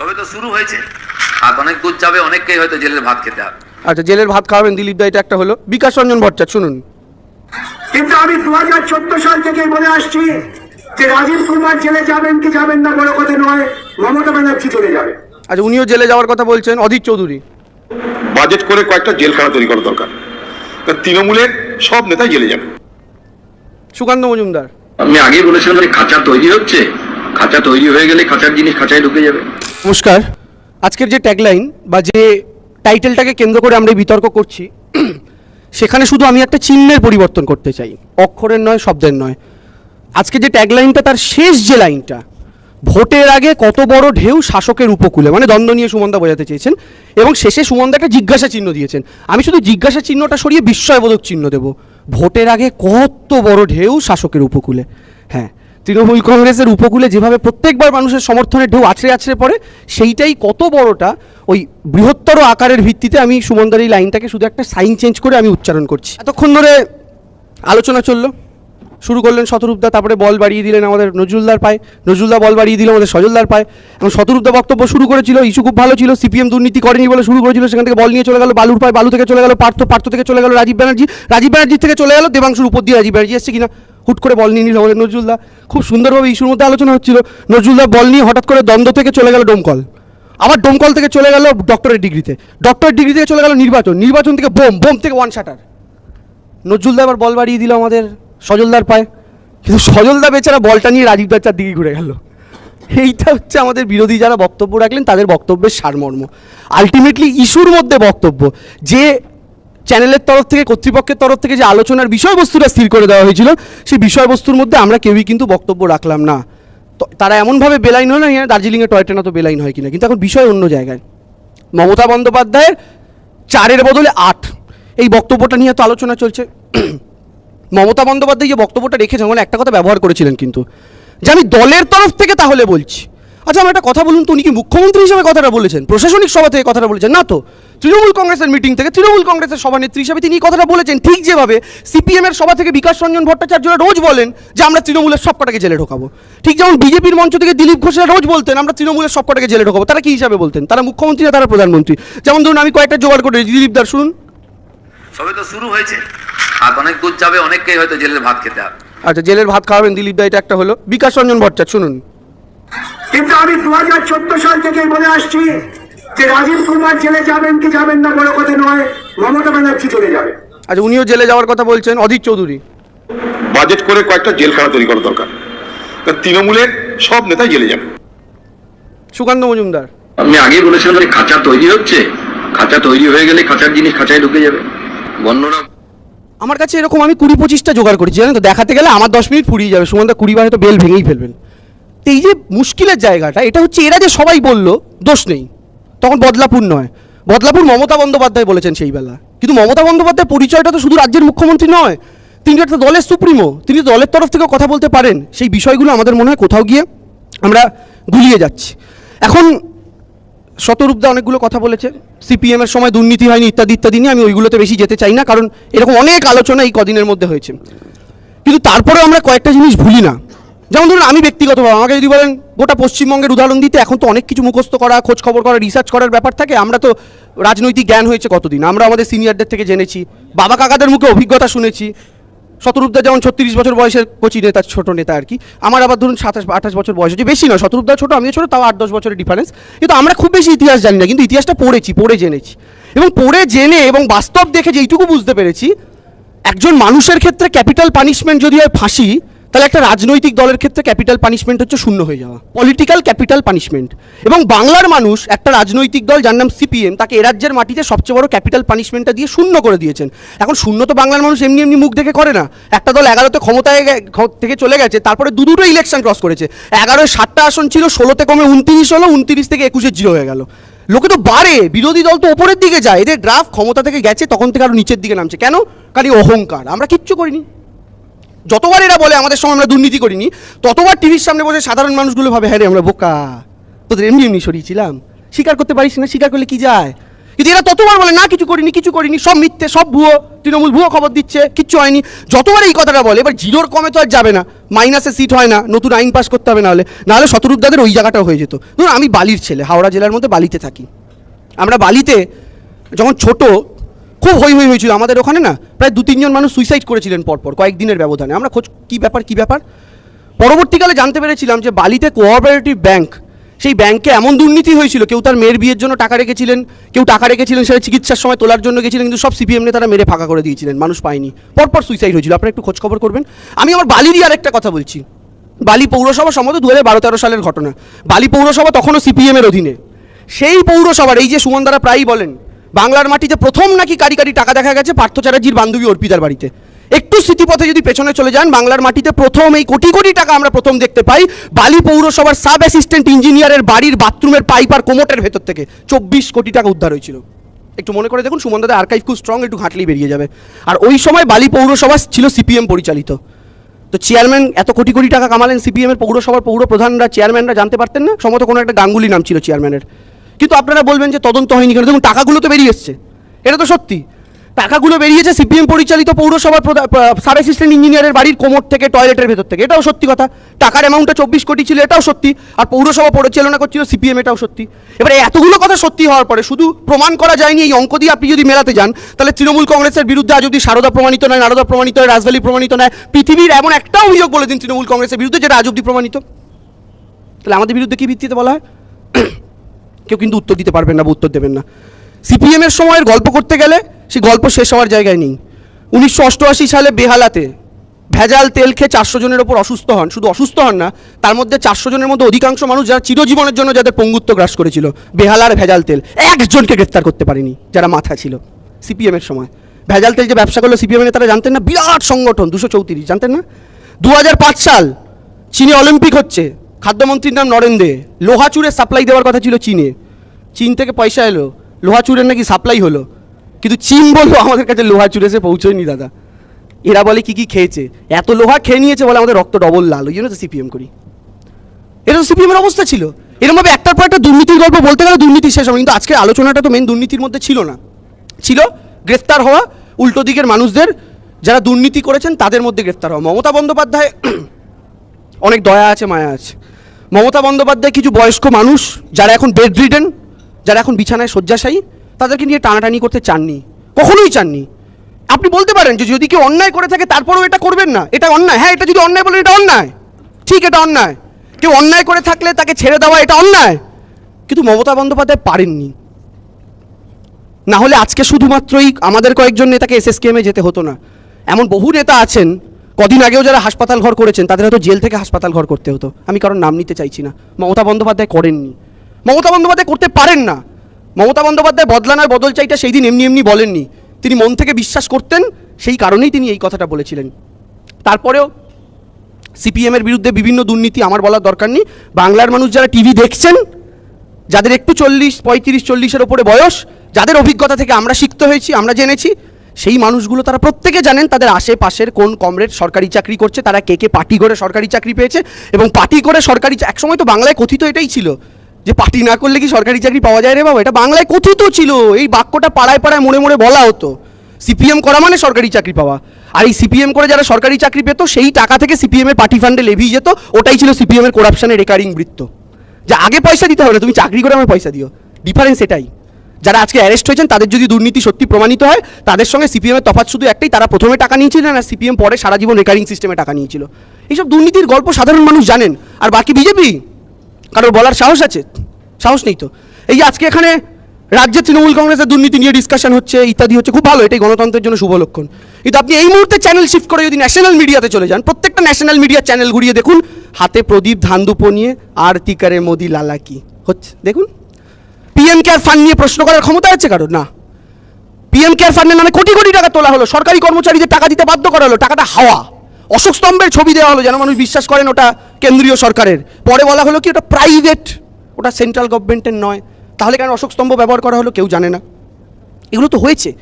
সবে তো শুরু হয়েছে। আর অনেক দূর যাবে অনেককেই হয়তো জেলের ভাত খেতে হবে। আচ্ছা জেলের ভাত খাওয়াবেন দিলীপ দা এটা একটা হলো। বিকাশ রঞ্জন ভট্টাচার্য শুনুন। কিন্তু আমি দু হাজার চোদ্দ সাল থেকে বলে আসছি যে রাজীব কুমার জেলে যাবেন কি যাবেন না বড় কথা নয় মমতা ব্যানার্জি চলে যাবে। আচ্ছা উনিও জেলে যাওয়ার কথা বলছেন অধীর চৌধুরী। বাজেট করে কয়েকটা জেলখানা তৈরি করা দরকার। তা তৃণমূলের সব নেতাই জেলে যাবে। সুকান্ত মজুমদার। আমি আগেই বলেছিলাম যে খাঁচা তৈরি হচ্ছে। খাঁচা তৈরি হয়ে গেলে খাঁচার জিনিস খাঁচায় ঢুকে যাবে। নমস্কার। আজকের যে ট্যাগলাইন বা যে টাইটেলটাকে কেন্দ্র করে আমরা বিতর্ক করছি, সেখানে শুধু আমি একটা চিহ্নের পরিবর্তন করতে চাই। অক্ষরের নয়, শব্দের নয়। আজকে যে ট্যাগলাইনটা তার শেষ যে লাইনটা ভোটের আগে কত বড় ঢেউ শাসকের উপকূলে মানে দ্বন্দ্ব নিয়ে সুমনদা বোঝাতে চেয়েছেন, এবং শেষে সুমনদা একটা জিজ্ঞাসা চিহ্ন দিয়েছেন। আমি শুধু জিজ্ঞাসা চিহ্নটা সরিয়ে বিস্ময়বোধক চিহ্ন দেব। ভোটের আগে কত বড় ঢেউ শাসকের উপকূলে। তৃণমূল কংগ্রেসের উপকূলে যেভাবে প্রত্যেকবার মানুষের সমর্থনের ঢেউ আছড়ে আছড়ে পড়ে, সেইটাই কত বড়টা ওই বৃহত্তর আকারের ভিত্তিতে আমি সুমনদার এই লাইনটাকে শুধু একটা সাইন চেঞ্জ করে আমি উচ্চারণ করছি। এতক্ষণ ধরে আলোচনা চলল, শুরু করলেন শতরূপদা, তারপরে বল বাড়িয়ে দিলেন আমাদের নজরুলদার পায়, নজরুলদা বল বাড়িয়ে দিল আমাদের সজলদার পায়, এবং শতরূপদা বক্তব্য শুরু করেছিল, ইস্যু খুব ভালো ছিল, সিপিএম দুর্নীতি করেনি বলে শুরু করেছিল, সেখান থেকে বল নিয়ে চলে গেল, বালুর পায় বালু থেকে চলে গেল, পার্থ পার্থ থেকে চলে গেল, রাজীব ব্যানার্জি রাজীব ব্যানার্জি থেকে চলে গেল, দেবাংশুর উপর দিয়ে রাজীব ব্যানার্জি এসছে কিনা? হুট করে বল নিয়ে নিল আমাদের নজরুলদা। খুব সুন্দরভাবে ইস্যুর মধ্যে আলোচনা হচ্ছিল। নজরুলদা বল নিয়ে হঠাৎ করে দ্বন্দ্ব থেকে চলে গেল ডোমকল আবার ডোমকল থেকে চলে গেল ডক্টরের ডিগ্রিতে। ডক্টরের ডিগ্রি থেকে চলে গেল নির্বাচন। নির্বাচন থেকে বোম বোম থেকে ওয়ান শাটার নজরুলদা আবার বল বাড়িয়ে দিল আমাদের সজলদার পায়ে। কিন্তু সজলদা বেচারা বলটা নিয়ে রাজীব রাজীবদার চারদিকে ঘুরে গেল। এইটা হচ্ছে আমাদের বিরোধী যারা বক্তব্য রাখলেন, তাদের বক্তব্যের সারমর্ম। আলটিমেটলি ইস্যুর মধ্যে বক্তব্য যে চ্যানেলের তরফ থেকে, কর্তৃপক্ষের তরফ থেকে যে আলোচনার বিষয়বস্তুটা স্থির করে দেওয়া হয়েছিল, সেই বিষয়বস্তুর মধ্যে আমরা কেউই কিন্তু বক্তব্য রাখলাম না। তারা এমনভাবে বেলাইন হলো না দার্জিলিংয়ে টয় ট্রেনে তো বেলাইন হয় কিনা, কিন্তু এখন বিষয় অন্য জায়গায়। মমতা বন্দ্যোপাধ্যায়ের চারের বদলে আট। এই বক্তব্যটা নিয়ে তো আলোচনা চলছে। মমতা বন্দ্যোপাধ্যায় যে বক্তব্যটা রেখেছেন মানে একটা কথা ব্যবহার করেছিলেন কিন্তু। যে আমি দলের তরফ থেকে তাহলে বলছি। আচ্ছা আমার একটা কথা বলুন তো, উনি কি মুখ্যমন্ত্রী হিসেবে কথাটা বলেছেন? প্রশাসনিক সভা থেকে কথাটা বলেছেন? না তো। তৃণমূল কংগ্রেসের মিটিং থেকে তৃণমূল কংগ্রেসের সভানেত্রী হিসাবে তিনি এই কথাটা বলেছেন। ঠিক যেভাবে সিপিএম এর সভা থেকে বিকাশ রঞ্জন ভট্টাচার্যরা রোজ বলেন যে আমরা তৃণমূলের সব কটাকে জেলে ঢোকাবো। ঠিক যেমন বিজেপির মঞ্চ থেকে দিলীপ ঘোষরা রোজ বলতেন আমরা তৃণমূলের সব কটাকে জেলে ঢোকাবো। তারা কি হিসাবে বলতেন? তারা মুখ্যমন্ত্রী না তারা প্রধানমন্ত্রী? যেমন ধরুন আমি কয়েকটা জোগাড় করে দিলীপ দার শুনুন। সবে তো শুরু হয়েছে। আর অনেক দূর যাবে অনেককেই হয়তো জেলের ভাত খেতে হবে। আচ্ছা জেলের ভাত খাওয়াবেন দিলীপ দা এটা একটা হলো। বিকাশ রঞ্জন ভট্টাচার্য শুনুন। কিন্তু আমি দু হাজার চোদ্দ সাল থেকে বলে আসছি যে রাজীব কুমার জেলে যাবেন কি যাবেন না বড় কথা নয় মমতা ব্যানার্জি চলে যাবে। আচ্ছা উনিও জেলে যাওয়ার কথা বলছেন অধীর চৌধুরী। বাজেট করে কয়েকটা জেলখানা তৈরি করা দরকার। তৃণমূলের সব নেতাই জেলে যাবে। সুকান্ত মজুমদার। আমি আগেই বলেছিলাম যে খাঁচা তৈরি হচ্ছে। খাঁচা তৈরি হয়ে গেলে খাঁচার জিনিস খাঁচায় ঢুকে যাবে। বর্ণনা আমার কাছে এরকম আমি কুড়ি পঁচিশটা জোগাড় করেছি জানেন তো? দেখাতে গেলে আমার দশ মিনিট ফুরিয়ে যাবে। সুমনদা কুড়ি বার হয়তো বেল ভেঙেই ফেলবেন। তো এই যে মুশকিলের জায়গাটা এটা হচ্ছে এরা যে সবাই বলল দোষ নেই। তখন বদলাপুর নয়। বদলাপুর মমতা বন্দ্যোপাধ্যায় বলেছেন সেই বেলা। কিন্তু মমতা বন্দ্যোপাধ্যায়ের পরিচয়টা তো শুধু রাজ্যের মুখ্যমন্ত্রী নয়, তিনি একটা দলের সুপ্রিমো, তিনি দলের তরফ থেকেও কথা বলতে পারেন। সেই বিষয়গুলো আমাদের মনে হয় কোথাও গিয়ে আমরা গুলিয়ে যাচ্ছি। এখন শতরূপদা অনেকগুলো কথা বলেছে, সিপিএমের সময় দুর্নীতি হয়নি, ইত্যাদি ইত্যাদি নিয়ে আমি ওইগুলোতে বেশি যেতে চাই না, কারণ এরকম অনেক আলোচনা এই কদিনের মধ্যে হয়েছে। কিন্তু তারপরেও আমরা কয়েকটা জিনিস ভুলি না। যেমন ধরুন আমি ব্যক্তিগতভাবে, আমাকে যদি বলেন, গোটা পশ্চিমবঙ্গের উদাহরণ দিতে, এখন তো অনেক কিছু মুখস্থ করা খোঁজ খবর করা রিসার্চ করার ব্যাপার থাকে, আমরা তো রাজনৈতিক জ্ঞান হয়েছে কতদিন? আমরা আমাদের সিনিয়রদের থেকে জেনেছি, বাবা কাকাদের মুখে অভিজ্ঞতা শুনেছি। শতরূপদা যেমন ছত্রিশ বছর বয়সের কোচি নেতা ছোট নেতা আর কি, আমার আবার ধরুন সাতাশ, আঠাশ বছর বয়স হচ্ছে, বেশি নয় শতরূপদা ছোট, আমিও ছোট, তাও আট, দশ বছরের ডিফারেন্স কিন্তু আমরা খুব বেশি ইতিহাস জানি না, কিন্তু ইতিহাসটা পড়েছি, পড়ে জেনেছি। এবং পড়ে জেনে এবং বাস্তব দেখে যেইটুকু বুঝতে পেরেছি, একজন মানুষের ক্ষেত্রে ক্যাপিটাল পানিশমেন্ট যদি হয় ফাঁসি তাহলে একটা রাজনৈতিক দলের ক্ষেত্রে ক্যাপিটাল পানিশমেন্ট হচ্ছে শূন্য হয়ে যাওয়া। পলিটিক্যাল ক্যাপিটাল পানিশমেন্ট এবং বাংলার মানুষ একটা রাজনৈতিক দল যার নাম সিপিএম তাকে এ রাজ্যের মাটিতে সবচেয়ে বড় ক্যাপিটাল পানিশমেন্টটা দিয়ে শূন্য করে দিয়েছেন। এখন শূন্য তো বাংলার মানুষ এমনি এমনি মুখ দেখে করে না। একটা দল এগারোতে ক্ষমতায় থেকে চলে গেছে, তারপরে দু দুটো ইলেকশন ক্রস করেছে। এগারোয় সাতটা আসন ছিল, ষোলোতে কমে উনত্রিশ হলো, উনত্রিশ থেকে একুশে জিরো হয়ে গেল। লোকে তো বাড়ে, বিরোধী দল তো ওপরের দিকে যায়। এদের ড্রাফট ক্ষমতা থেকে গেছে, তখন থেকে আরও নিচের দিকে নামছে। কেন? কারণ অহংকার। আমরা কিচ্ছু করিনি। যতবার এরা বলে, আমাদের সময় আমরা দুর্নীতি করিনি, ততবার টিভির সামনে বসে সাধারণ মানুষগুলো ভাবে হ্যাঁ রে, আমরা বোকা। তোদের এমনি এমনি সরিয়েছিলাম। স্বীকার করতে পারিস না, স্বীকার করলে কি যায়? কিন্তু এরা ততবার বলে, না, কিছু করিনি কিছু করিনি, সব মিথ্যে, সব ভুয়ো, তৃণমূল ভুয়ো খবর দিচ্ছে, কিচ্ছু হয়নি। যতবার এই কথাটা বলে, এবার জিরোর কমে তো আর যাবে না। মাইনাসে সিট হয় না, নতুন আইন পাস করতে হবে নাহলে নাহলে শতরূপদাদের ওই জায়গাটাও হয়ে যেত। ধরুন, আমি বালির ছেলে, হাওড়া জেলার মধ্যে বালিতে থাকি। আমরা বালিতে, যখন ছোট খুব হই হই হয়েছিল। আমাদের ওখানে না প্রায় দু তিনজন মানুষ সুইসাইড করেছিলেন পরপর, কয়েকদিনের ব্যবধানে। আমরা খোঁজ, কী ব্যাপার কী ব্যাপার? পরবর্তীকালে জানতে পেরেছিলাম যে বালিতে কোঅপারেটিভ ব্যাংক সেই ব্যাংকে এমন দুর্নীতি হয়েছিল, কেউ তার মেয়ের বিয়ের জন্য টাকা রেখেছিলেন, কেউ টাকা রেখেছিলেন, সেটা চিকিৎসার সময় তোলার জন্য গেছিলেন, কিন্তু সব সিপিএম নেতারা মেরে ফাঁকা করে দিয়েছিলেন, মানুষ পায়নি। পরপর সুইসাইড হয়েছিল। আপনারা একটু খোঁজখবর করবেন। আমি আমার বালিরই আরেকটা কথা বলছি। বালি পৌরসভা সম্ভবত দু হাজার বারো তেরো সালের ঘটনা। বালি পৌরসভা তখনও সিপিএমের অধীনে। সেই পৌরসভার, এই যে সুমন দ্বারা প্রায়ই বলেন বাংলার মাটিতে প্রথম নাকি কারি কারি টাকা দেখা গেছে পার্থ চ্যাটার্জির বান্ধবী অর্পিতার বাড়িতে। একটু স্মৃতিপথে যদি পেছনে চলে যান, বাংলার মাটিতে প্রথম এই কোটি কোটি টাকা আমরা প্রথম দেখতে পাই বালি পৌরসভার সাব অ্যাসিস্ট্যান্ট ইঞ্জিনিয়ারের বাড়ির বাথরুমের পাইপ আর কোমোটের ভেতর থেকে। চব্বিশ কোটি টাকা উদ্ধার হয়েছিল। একটু মনে করে দেখুন, সুমন দাদা আর্কাইভ খুব স্ট্রং একটু ঘাঁটলেই বেরিয়ে যাবে। আর ওই সময় বালি পৌরসভা ছিল সিপিএম পরিচালিত। তো চেয়ারম্যান এত কোটি কোটি টাকা কামালেন সিপিএমের পৌরসভার পৌর প্রধানরা চেয়ারম্যানরা জানতে পারতেন না? সম্ভবত কোনো একটা গাঙ্গুলি নাম ছিল চেয়ারম্যানের কিন্তু আপনারা বলবেন যে তদন্ত হয়নি কেন? দেখুন, টাকাগুলো তো বেরিয়ে এসছে। এটা তো সত্যি। টাকাগুলো বেরিয়েছে সিপিএম পরিচালিত পৌরসভার সাব অ্যাসিস্ট্যান্ট ইঞ্জিনিয়ারের বাড়ির কোমর থেকে টয়লেটের ভেতর থেকে। এটাও সত্যি কথা। টাকার অ্যামাউন্টটা চব্বিশ কোটি ছিল, এটাও সত্যি। আর পৌরসভা পরিচালনা করছিল সিপিএম, এটাও সত্যি। এবারে এতগুলো কথা সত্যি হওয়ার পরে, শুধু প্রমাণ করা যায়নি এই অঙ্ক দিয়ে আপনি যদি মেলাতে যান, তাহলে তৃণমূল কংগ্রেসের বিরুদ্ধে আজ অব্দি সারদা প্রমাণিত নয়, নারদা প্রমাণিত নয় রাজভ্যালি প্রমাণিত নয়, পৃথিবীর এমন একটা অভিযোগ বলে দিন তৃণমূল কংগ্রেসের বিরুদ্ধে, যেটা আজ অব্দি প্রমাণিত। তাহলে আমাদের বিরুদ্ধে কী ভিত্তিতে বলা হয়? কেউ কিন্তু উত্তর দিতে পারবেন না বা উত্তর দেবেন না। সিপিএমের সময়ের গল্প করতে গেলে সেই গল্প শেষ হওয়ার জায়গায় নেই। উনিশশো অষ্টআশি সালে বেহালাতে ভেজাল তেল খেয়ে চারশো জনের ওপর অসুস্থ হন। শুধু অসুস্থ হন না, তার মধ্যে চারশো জনের মধ্যে অধিকাংশ মানুষ যারা চিরজীবনের জন্য যাদের পঙ্গুত্ব গ্রাস করেছিল বেহালার ভেজাল তেল, একজনকে গ্রেফতার করতে পারেনি, যারা মাথা ছিল সিপিএমের সময়। ভেজাল তেল যে ব্যবসা করল সিপিএম এর তারা জানতেন না? বিরাট সংগঠন, দুশো চৌত্রিশ, জানতেন না? দু হাজার পাঁচ সাল চীনে অলিম্পিক হচ্ছে খাদ্যমন্ত্রীর নাম নরেন দে। লোহা চুরের সাপ্লাই দেওয়ার কথা ছিল চীনে। চীন থেকে পয়সা এলো। লোহা চুরের নাকি সাপ্লাই হলো। কিন্তু চীন বলল আমাদের কাছে লোহা চুরে এসে পৌঁছয়নি, দাদা। এরা বলে, কি কি খেয়েছে? এত লোহা খেয়ে নিয়েছে বলে আমাদের রক্ত ডবল লাল। ওই জন্য তো সিপিএম করি। এটা তো সিপিএমের অবস্থা ছিল। এরমভাবে একটার পর একটা দুর্নীতির গল্প বলতে গেলে দুর্নীতি শেষ হবে। কিন্তু আজকের আলোচনাটা তো মেন দুর্নীতির মধ্যে ছিল না। ছিল গ্রেফতার হওয়া উল্টো দিকের মানুষদের। যারা দুর্নীতি করেছেন তাদের মধ্যে গ্রেফতার হওয়া। মমতা বন্দ্যোপাধ্যায়, অনেক দয়া আছে, মায়া আছে। মমতা বন্দ্যোপাধ্যায় কিছু বয়স্ক মানুষ যারা এখন বেড রিডেন যারা এখন বিছানায় শয্যাশায়ী, তাদেরকে নিয়ে টানাটানি করতে চাননি। কখনোই চাননি। আপনি বলতে পারেন যে যদি কেউ অন্যায় করে থাকে, তারপরেও এটা করবেন না। এটা অন্যায়। হ্যাঁ এটা যদি অন্যায় বলেন, এটা অন্যায়। ঠিক, এটা অন্যায়। কেউ অন্যায় করে থাকলে তাকে ছেড়ে দেওয়া, এটা অন্যায়। কিন্তু মমতা বন্দ্যোপাধ্যায় পারেননি। না হলে আজকে শুধুমাত্রই আমাদের কয়েকজন নেতাকে এসএসকেএমে যেতে হতো না। এমন বহু নেতা আছেন কদিন আগেও যারা হাসপাতাল ঘর করেছেন, তাদের হয়তো জেল থেকে হাসপাতাল ঘর করতে হতো। আমি কারণ নাম নিতে চাইছি না। মমতা বন্দ্যোপাধ্যায় করেননি। মমতা বন্দ্যোপাধ্যায় করতে পারেন না। মমতা বন্দ্যোপাধ্যায় বদলানার বদল চাইটা সেই দিন এমনি এমনি বলেননি। তিনি মন থেকে বিশ্বাস করতেন, সেই কারণেই তিনি এই কথাটা বলেছিলেন। তারপরেও সিপিএমের বিরুদ্ধে বিভিন্ন দুর্নীতি আমার বলার দরকার নেই। বাংলার মানুষ যারা টিভি দেখছেন, যাদের একটু চল্লিশ, পঁয়ত্রিশ, চল্লিশের ওপরে বয়স, যাদের অভিজ্ঞতা থেকে আমরা শিখতে হয়েছি, আমরা জেনেছি সেই মানুষগুলো তারা প্রত্যেকে জানেন তাদের আশেপাশের কোন কমরেড সরকারি চাকরি করছে, তারা কে কে পার্টি করে সরকারি চাকরি পেয়েছে এবং পার্টি করে সরকারি একসময় তো বাংলায় কথিত এটাই ছিল যে পার্টি না করলে কি সরকারি চাকরি পাওয়া যায় রে বাবা? এটা বাংলায় কথিত ছিল। এই বাক্যটা পাড়ায় পাড়ায় মোড়ে মোড়ে বলা হতো। সিপিএম করা মানে সরকারি চাকরি পাওয়া। আর এই সিপিএম করে যারা সরকারি চাকরি পেত, সেই টাকা থেকে সিপিএম এর পার্টি ফান্ডে লেভি যেত, ওটাই ছিল সিপিএম এর করাপশনের রেকারিং বৃত্ত। যে আগে পয়সা দিতে হবে না, তুমি চাকরি করে আমার পয়সা দিও। ডিফারেন্স এটাই। যারা আজকে অ্যারেস্ট হয়েছেন, তাদের যদি দুর্নীতি সত্যি প্রমাণিত হয়, তাদের সঙ্গে সিপিএমের তফাৎ শুধু একটাই, তারা প্রথমে টাকা নিয়েছিলেন আর সিপিএম পরে সারা জীবন রেকারিং সিস্টেমে টাকা নিয়েছিল। এইসব দুর্নীতির গল্প সাধারণ মানুষ জানেন, আর বাকি বিজেপি কারোর বলার সাহস আছে? সাহস নেই তো। এই যে আজকে এখানে রাজ্যে তৃণমূল কংগ্রেসের দুর্নীতি নিয়ে ডিসকাশন হচ্ছে, ইত্যাদি হচ্ছে, খুব ভালো, এটাই গণতন্ত্রের জন্য শুভ লক্ষণ। কিন্তু আপনি এই মুহূর্তে চ্যানেল শিফট করে যদি ন্যাশনাল মিডিয়াতে চলে যান, প্রত্যেকটা ন্যাশনাল মিডিয়ার চ্যানেল ঘুরিয়ে দেখুন, হাতে প্রদীপ ধান্দুপো নিয়ে, আর তিকারে মোদি লালা কি? হচ্ছে, দেখুন। পিএম কেয়ার ফান্ড নিয়ে প্রশ্ন করার ক্ষমতা আছে কারোর? না। পিএম কেয়ার ফান্ডের নামে কোটি কোটি টাকা তোলা হলো, সরকারি কর্মচারীদের টাকা দিতে বাধ্য করা হলো, টাকাটা হাওয়া। অশোক স্তম্ভের ছবি দেওয়া হলো, যেন মানুষ বিশ্বাস করেন ওটা কেন্দ্রীয় সরকারের। পরে বলা হলো কি, ওটা প্রাইভেট ওটা সেন্ট্রাল গভর্নমেন্টের নয়। তাহলে কেন অশোক স্তম্ভ ব্যবহার করা হলো কেউ জানে না? এগুলো তো হয়েছে।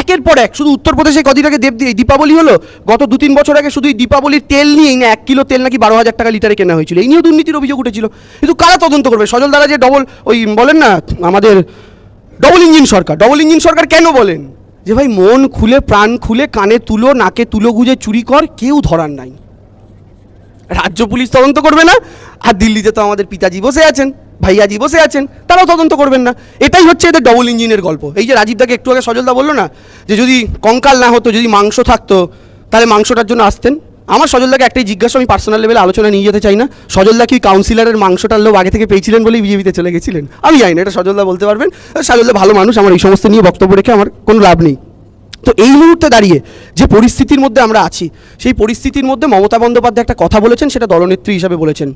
একের পর এক, শুধু উত্তরপ্রদেশে কদিন আগে দেব দীপাবলি হলো, গত দু তিন বছর আগে শুধু দীপাবলির তেল নিয়েই না এক কিলো তেল নাকি বারো হাজার টাকা লিটারে কেনা হয়েছিল। এই নিয়েও দুর্নীতির অভিযোগ উঠেছিল। কিন্তু কারা তদন্ত করবে? সজল দ্বারা যে ডবল ওই বলেন না, আমাদের ডবল ইঞ্জিন সরকার। ডবল ইঞ্জিন সরকার কেন বলেন? যে ভাই, মন খুলে, প্রাণ খুলে, কানে তুলো, নাকে তুলো গুজে চুরি কর, কেউ ধরার নাই। রাজ্য পুলিশ তদন্ত করবে না, আর দিল্লিতে তো আমাদের পিতাজি বসে আছেন। ভাইয়াজি বসে আছেন, তারাও তদন্ত করবেন না। এটাই হচ্ছে এদের ডবল ইঞ্জিনের গল্প। এই যে রাজীবদাকে একটু আগে সজলদা বলল না, যে যদি কঙ্কাল না হতো, যদি মাংস থাকতো, তাহলে মাংসটার জন্য আসতেন। আমার সজলদাকে একটাই জিজ্ঞাসা, আমি পার্সোনাল লেভেলে আলোচনা নিয়ে যেতে চাই না। সজলদা কি কাউন্সিলরের মাংসটার লোক আগে থেকে পেয়েছিলেন বলেই বিজেপিতে চলে গেছিলেন? আমি জানি না, এটা সজলদা বলতে পারবেন। সজলদা ভালো মানুষ, আমার এই সমস্ত নিয়ে বক্তব্য রেখে আমার কোনো লাভ নেই। তো এই মুহূর্তে দাঁড়িয়ে যে পরিস্থিতির মধ্যে আমরা আছি, সেই পরিস্থিতির মধ্যে মমতা বন্দ্যোপাধ্যায় একটা কথা বলেছেন, সেটা দলনেত্রী হিসাবে বলেছেন।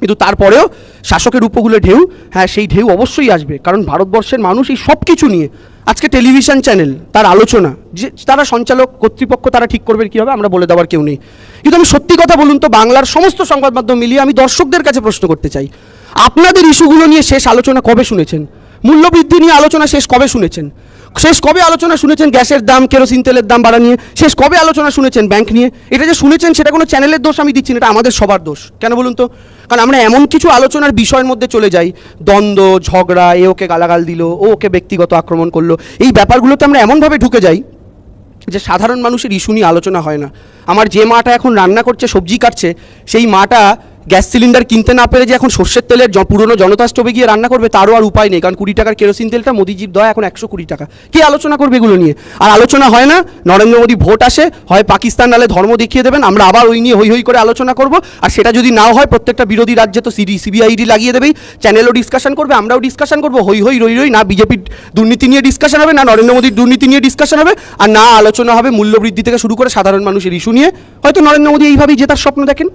কিন্তু তারপরেও শাসকের উপকূলে ঢেউ হ্যাঁ সেই ঢেউ অবশ্যই আসবে। কারণ ভারতবর্ষের মানুষ এই সব কিছু নিয়ে, আজকে টেলিভিশন চ্যানেল, তার আলোচনা, যে তারা সঞ্চালক, কর্তৃপক্ষ তারা ঠিক করবে কী হবে, আমরা বলে দেওয়ার কেউ নেই। কিন্তু আমি সত্যি কথা বলুন তো, বাংলার সমস্ত সংবাদ মাধ্যম মিলিয়ে আমি দর্শকদের কাছে প্রশ্ন করতে চাই। আপনাদের ইস্যুগুলো নিয়ে শেষ আলোচনা কবে শুনেছেন? মূল্যবৃদ্ধি নিয়ে আলোচনা শেষ কবে শুনেছেন? শেষ কবে আলোচনা শুনেছেন গ্যাসের দাম, কেরোসিন তেলের দাম বাড়া নিয়ে? শেষ কবে আলোচনা শুনেছেন ব্যাংক নিয়ে? এটা যে শুনেছেন সেটা কোনো চ্যানেলের দোষ আমি দিচ্ছি না, এটা আমাদের সবার দোষ। কেন বলুন তো? কারণ আমরা এমন কিছু আলোচনার বিষয়ের মধ্যে চলে যাই। দ্বন্দ্ব, ঝগড়া, এ ওকে গালাগাল দিল, ও ওকে ব্যক্তিগত আক্রমণ করল। এই ব্যাপারগুলোতে আমরা এমনভাবে ঢুকে যাই যে সাধারণ মানুষের ইস্যু নিয়ে আলোচনা হয় না। আমার যে মাটা এখন রান্না করছে, সবজি কাটছে, সেই মাটা গ্যাস সিলিন্ডার কিনতে না পেরে যে এখন সর্ষের তেলের পুরনো জনতা স্টোভে গিয়ে রান্না করবে, তারও আর উপায় নেই। কারণ কুড়ি টাকার কেরোসিন তেলটা মোদিজির দয় এখন একশো কুড়ি টাকা। কে আলোচনা করবে এগুলো নিয়ে? আর আলোচনা হয় না, নরেন্দ্র মোদী ভোট আসে, হয় পাকিস্তান নালে ধর্ম দেখিয়ে দেবেন, আমরা আবার ওই নিয়ে হই হই করে আলোচনা করব। আর সেটা যদি নাও হয়, প্রত্যেকটা বিরোধী রাজ্যে তো সিডি সিবিআইডি লাগিয়ে দেবেই। চ্যানেলও ডিসকাশন করবে, আমরাও ডিসকাশন করব। হই হই রই রই, না বিজেপির দুর্নীতি নিয়ে ডিসকাশন হবে, না নরেন্দ্র মোদীর দুর্নীতি নিয়ে ডিসকাশন হবে, আর না আলোচনা হবে মূল্যবৃদ্ধি থেকে শুরু করে সাধারণ মানুষের ইস্যু নিয়ে। হয়তো নরেন্দ্র মোদী এইভাবেই জেতার স্বপ্ন দেখেন।